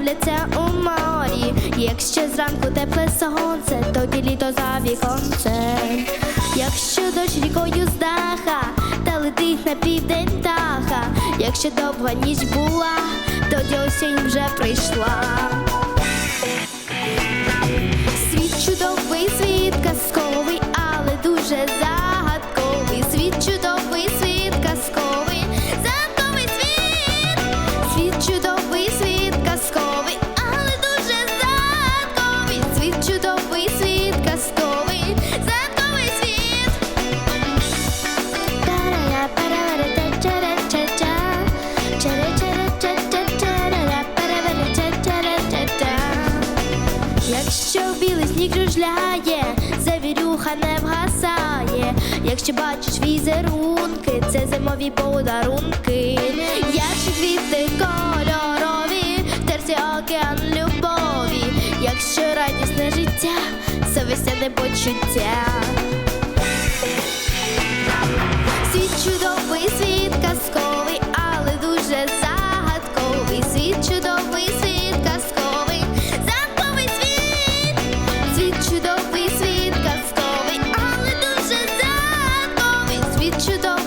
плавляться у морі. Якщо зранку тепле сонце, тоді літо за віконцем. Якщо дощ рікою з даха, та летить на південь птаха. Якщо довга ніч була, тоді осінь вже прийшла. Жужляє, завірюха не вгасає. Якщо бачиш візерунки, це зимові подарунки. Якщо квіти кольорові, терці океан любові. Якщо радісне життя, це весняне почуття. Чудовий, світ казковий, але дуже загадковий. Світ чудовий,